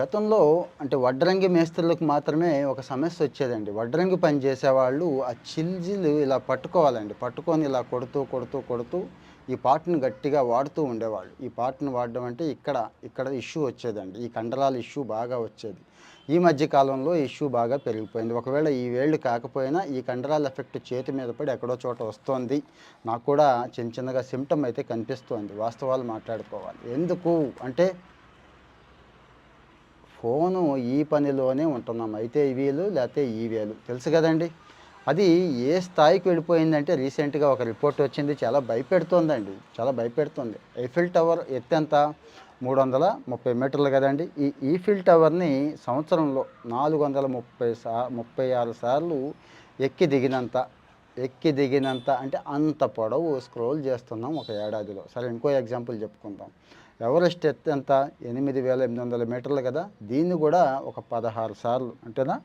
గతంలో అంటే వడ్రంగి మేస్త్రులకు మాత్రమే ఒక సమస్య వచ్చేదండి. వడ్రంగి పని చేసేవాళ్ళు ఆ చిల్జిలు ఇలా పట్టుకోవాలండి. పట్టుకొని ఇలా కొడుతూ కొడుతూ కొడుతూ ఈ పాటను గట్టిగా వాడుతూ ఉండేవాళ్ళు. ఈ పాటను వాడడం అంటే ఇక్కడ ఇక్కడ ఇష్యూ వచ్చేదండి. ఈ కండరాల ఇష్యూ బాగా వచ్చేది. ఈ మధ్య కాలంలో ఇష్యూ బాగా పెరిగిపోయింది. ఒకవేళ ఈ వేళ్ళు కాకపోయినా ఈ కండరాల ఎఫెక్ట్ చేతి మీద పడి ఎక్కడో చోట వస్తోంది. నాకు కూడా చిన్న చిన్నగా సిమ్టమ్ అయితే కనిపిస్తోంది. వాస్తవాలు మాట్లాడుకోవాలి. ఎందుకు? అంటే ఫోను ఈ పనిలోనే ఉంటున్నాం. అయితే ఈ లేకపోతే ఈ వేలు. తెలుసు కదండి? అది ఏ స్థాయికి వెళ్ళిపోయిందంటే రీసెంట్గా ఒక రిపోర్ట్ వచ్చింది. చాలా భయపెడుతోందండి. చాలా భయపెడుతుంది. ఐఫిల్ టవర్ ఎత్తెంత? మూడు వందల ముప్పై మీటర్లు కదండి. ఈ ఈఫిల్ టవర్ని సంవత్సరంలో నాలుగు వందల ముప్పై సా ముప్పై ఆరు సార్లు ఎక్కి దిగినంత ఎక్కి దిగినంత అంటే అంత పొడవు స్క్రోల్ చేస్తున్నాం ఒక ఏడాదిలో. సరే ఇంకో ఎగ్జాంపుల్ చెప్పుకుందాం. ఎవరెస్ట్ ఎత్తు ఎంత? ఎనిమిది వేల ఎనిమిది వందల మీటర్లు కదా? దీన్ని కూడా ఒక పదహారు సార్లు అంటేనా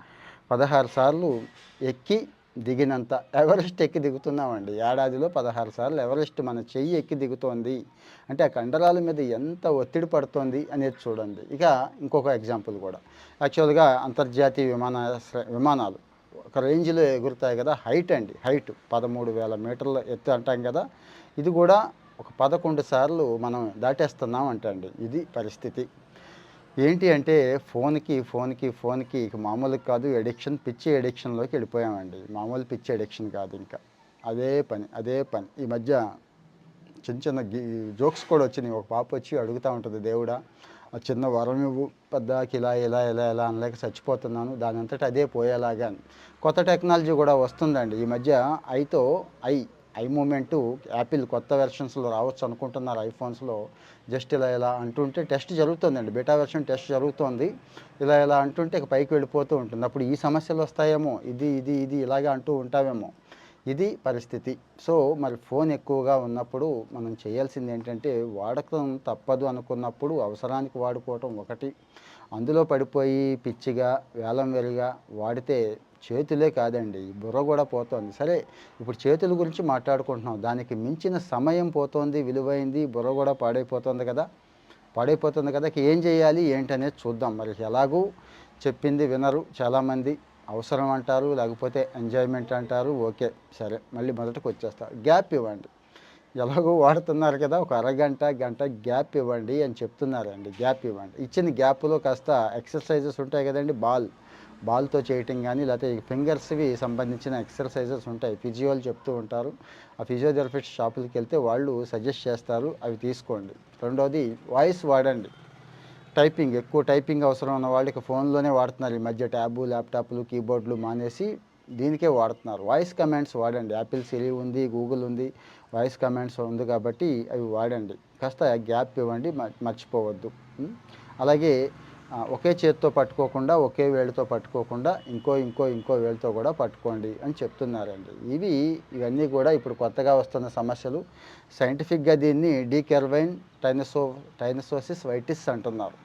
పదహారు సార్లు ఎక్కి దిగినంత ఎవరెస్ట్ ఎక్కి దిగుతున్నామండి. ఏడాదిలో పదహారు సార్లు ఎవరెస్ట్ మన చెయ్యి ఎక్కి దిగుతోంది. అంటే ఆ కండరాల మీద ఎంత ఒత్తిడి పడుతోంది అనేది చూడండి. ఇక ఇంకొక ఎగ్జాంపుల్ కూడా. యాక్చువల్గా అంతర్జాతీయ విమాన విమానాలు ఒక రేంజ్లో ఎగురుతాయి కదా? హైట్ అండి. హైట్ పదమూడు వేల మీటర్ల ఎత్తు అంటాం కదా? ఇది కూడా ఒక పదకొండు సార్లు మనం దాటేస్తున్నాం అంటండి. ఇది పరిస్థితి. ఏంటి అంటే ఫోన్కి ఫోన్కి ఫోన్కి ఇక మామూలు కాదు ఎడిక్షన్ పిచ్చి ఎడిక్షన్లోకి వెళ్ళిపోయామండి. మామూలు పిచ్చి ఎడిక్షన్ కాదు ఇంకా. అదే పని అదే పని. ఈ మధ్య చిన్న చిన్న జోక్స్ కూడా వచ్చినాయి. ఒక పాప వచ్చి అడుగుతూ ఉంటుంది దేవుడా ఆ చిన్న వరం ఇవ్వు పెద్దకి ఇలా ఇలా ఇలా ఇలా అనలేక చచ్చిపోతున్నాను. దాని అంతటా అదే పోయేలాగా అని. కొత్త టెక్నాలజీ కూడా వస్తుందండి. ఈ మధ్య ఐతో ఐ ఐ మూమెంటు యాపిల్ కొత్త వెర్షన్స్లో రావచ్చు అనుకుంటున్నారు ఐఫోన్స్లో. జస్ట్ ఇలా ఇలా అంటుంటే టెస్ట్ జరుగుతుందండి. బెటా వెర్షన్ టెస్ట్ జరుగుతోంది. ఇలా ఇలా అంటుంటే ఇక పైకి వెళ్ళిపోతూ ఉంటుంది. అప్పుడు ఈ సమస్యలు వస్తాయేమో. ఇది ఇది ఇది ఇలాగే అంటూ ఉంటావేమో. ఇది పరిస్థితి. సో మరి ఫోన్ ఎక్కువగా ఉన్నప్పుడు మనం చేయాల్సింది ఏంటంటే వాడకం తప్పదు అనుకున్నప్పుడు అవసరానికి వాడుకోవటం ఒకటి. అందులో పడిపోయి పిచ్చిగా వేలం వెరిగా వాడితే చేతులే కాదండి. బుర్ర కూడా పోతోంది. సరే ఇప్పుడు చేతుల గురించి మాట్లాడుకుంటున్నాం. దానికి మించిన సమయం పోతోంది విలువైంది బుర్ర కూడా పాడైపోతుంది కదా. పాడైపోతుంది కదా. ఏం చేయాలి ఏంటనేది చూద్దాం. మరి ఎలాగూ చెప్పింది వినరు చాలామంది. అవసరం అంటారు లేకపోతే ఎంజాయ్మెంట్ అంటారు. ఓకే సరే. మళ్ళీ మొదటికి వచ్చేస్తారు గ్యాప్ ఇవ్వండి. ఎలాగో వాడుతున్నారు కదా ఒక అరగంట గంట గ్యాప్ ఇవ్వండి అని చెప్తున్నారండి. గ్యాప్ ఇవ్వండి. ఇచ్చిన గ్యాప్లో కాస్త ఎక్సర్సైజెస్ ఉంటాయి కదండి బాల్. బాల్తో చేయటం కానీ లేకపోతే ఫింగర్స్వి సంబంధించిన ఎక్సర్సైజెస్ ఉంటాయి. ఫిజియోలు చెప్తూ ఉంటారు. ఆ ఫిజియోథెరపిస్ట్ షాపులకి వెళ్తే వాళ్ళు సజెస్ట్ చేస్తారు అవి తీసుకోండి. రెండోది వాయిస్ వాడండి. టైపింగ్ ఎక్కువ టైపింగ్ అవసరం ఉన్న వాళ్ళకి ఫోన్లోనే వాడుతున్నారు ఈ మధ్య ట్యాబు ల్యాప్టాప్లు కీబోర్డ్లు మానేసి దీనికే వాడుతున్నారు. వాయిస్ కమాండ్స్ వాడండి. యాపిల్ సిరి ఉంది గూగుల్ ఉంది వాయిస్ కమాండ్స్ ఉంది కాబట్టి అవి వాడండి. కాస్త గ్యాప్ ఇవ్వండి మర్చిపోవద్దు. అలాగే ఒకే చేతితో పట్టుకోకుండా ఒకే వేళ్ళతో పట్టుకోకుండా ఇంకో ఇంకో ఇంకో వేడితో కూడా పట్టుకోండి అని చెప్తున్నారండి. ఇవి ఇవన్నీ కూడా ఇప్పుడు కొత్తగా వస్తున్న సమస్యలు. సైంటిఫిక్గా దీన్ని డీకెర్వైన్ టైనసో టైనసోసిస్ వైటిస్ అంటున్నారు.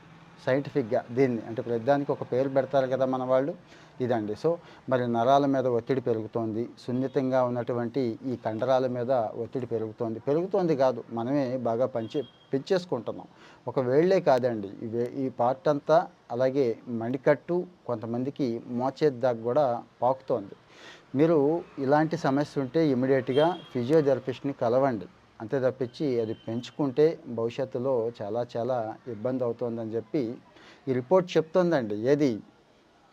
సైంటిఫిక్గా దీన్ని అంటే ప్రతిదానికి ఒక పేరు పెడతారు కదా మన వాళ్ళు. ఇదండి. సో మరి నరాల మీద ఒత్తిడి పెరుగుతోంది. సున్నితంగా ఉన్నటువంటి ఈ కండరాల మీద ఒత్తిడి పెరుగుతోంది. పెరుగుతోంది కాదు మనమే బాగా పంచే పెంచేసుకుంటున్నాం. ఒక వేళ్ళే కాదండి ఈ పార్ట్ అంతా అలాగే మణికట్టు కొంతమందికి మోచేతి దాకా కూడా పాకుతోంది. మీరు ఇలాంటి సమస్య ఉంటే ఇమీడియట్గా ఫిజియోథెరపిస్ట్ని కలవండి. అంతే తప్పించి అది పెంచుకుంటే భవిష్యత్తులో చాలా చాలా ఇబ్బంది అవుతుందని చెప్పి ఈ రిపోర్ట్ చెప్తుందండి. ఏది?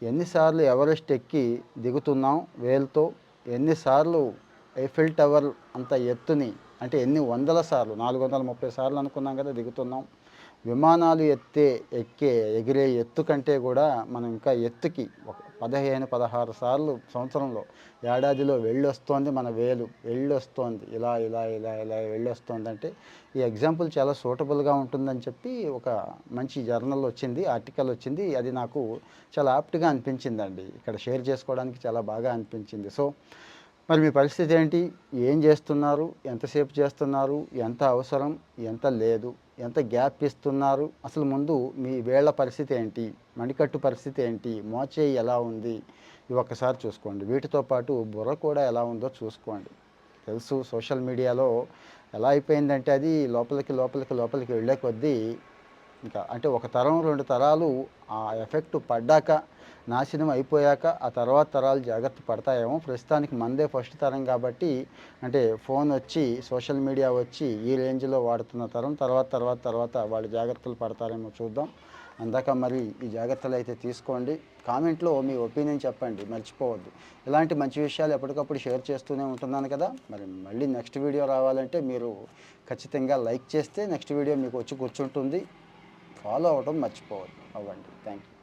ఎన్నిసార్లు ఎవరెస్ట్ ఎక్కి దిగుతున్నాం వేలుతో? ఎన్నిసార్లు ఎఫిల్ టవర్ అంత ఎత్తుని? అంటే ఎన్ని వందల సార్లు? నాలుగు వందల ముప్పై సార్లు అనుకున్నాం కదా దిగుతున్నాం. విమానాలు ఎత్తే ఎక్కే ఎగిరే ఎత్తు కంటే కూడా మనం ఇంకా ఎత్తుకి ఒక పదిహేను పదహారు సార్లు సంవత్సరంలో ఏడాదిలో వెళ్ళొస్తోంది మన వేలు. వెళ్ళొస్తోంది. ఇలా ఇలా ఇలా ఇలా వెళ్ళొస్తోంది అంటే ఈ ఎగ్జాంపుల్ చాలా సూటబుల్గా ఉంటుందని చెప్పి ఒక మంచి జర్నల్ వచ్చింది ఆర్టికల్ వచ్చింది. అది నాకు చాలా ఆప్ట్గా అనిపించిందండి. ఇక్కడ షేర్ చేసుకోవడానికి చాలా బాగా అనిపించింది. సో మరి మీ పరిస్థితి ఏంటి? ఏం చేస్తున్నారు? ఎంతసేపు చేస్తున్నారు? ఎంత అవసరం? ఎంత లేదు? ఎంత గ్యాప్ ఇస్తున్నారు? అసలు ముందు మీ వేళ్ళ పరిస్థితి ఏంటి? మణికట్టు పరిస్థితి ఏంటి? మోచేయి ఎలా ఉంది? ఇవి ఒక్కసారి చూసుకోండి. వీటితో పాటు బుర్ర కూడా ఎలా ఉందో చూసుకోండి. తెలుసు సోషల్ మీడియాలో ఎలా అయిపోయిందంటే అది లోపలికి లోపలికి లోపలికి వెళ్ళే కొద్దీ ఇంకా అంటే ఒక తరం రెండు తరాలు ఆ ఎఫెక్ట్ పడ్డాక నాశనం అయిపోయాక ఆ తర్వాత తరాలు జాగ్రత్త పడతాయేమో. ప్రస్తుతానికి మందే ఫస్ట్ తరం కాబట్టి అంటే ఫోన్ వచ్చి సోషల్ మీడియా వచ్చి ఈ రేంజ్లో వాడుతున్న తరం తర్వాత తర్వాత తర్వాత వాళ్ళు జాగ్రత్తలు పడతారేమో చూద్దాం. అందాక మరి ఈ జాగ్రత్తలు అయితే తీసుకోండి. కామెంట్లో మీ ఒపీనియన్ చెప్పండి మర్చిపోవద్దు. ఇలాంటి మంచి విషయాలు ఎప్పటికప్పుడు షేర్ చేస్తూనే ఉంటున్నాను కదా. మరి మళ్ళీ నెక్స్ట్ వీడియో రావాలంటే మీరు ఖచ్చితంగా లైక్ చేస్తే నెక్స్ట్ వీడియో మీకు వచ్చి కూర్చుంటుంది. ఫాలో అవ్వడం మర్చిపోవద్దు. అవ్వండి. Thank you